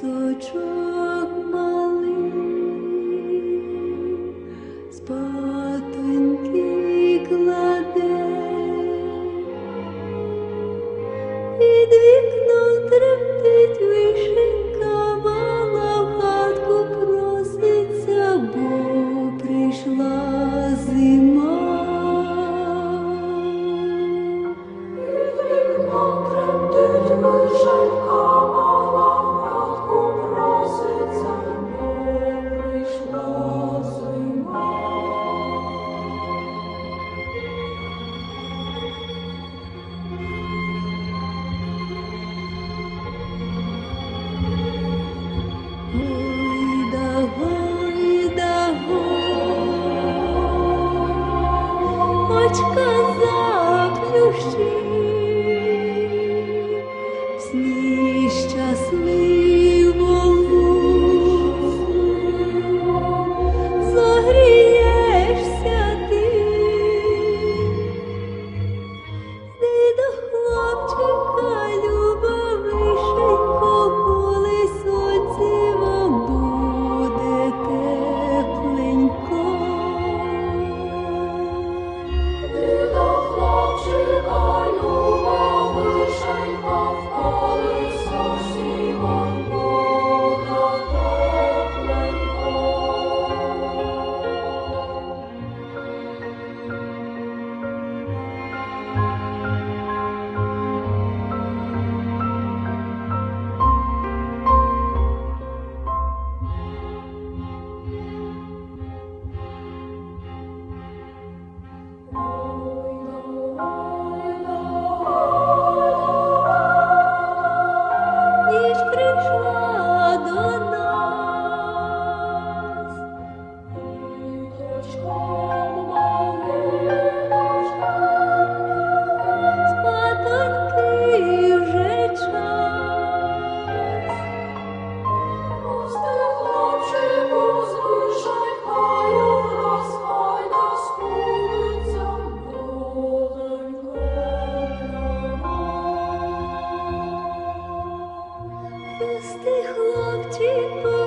діточок малих, спатоньки. Козак, плющить. Krishna Adonai. Пусти хлопчику.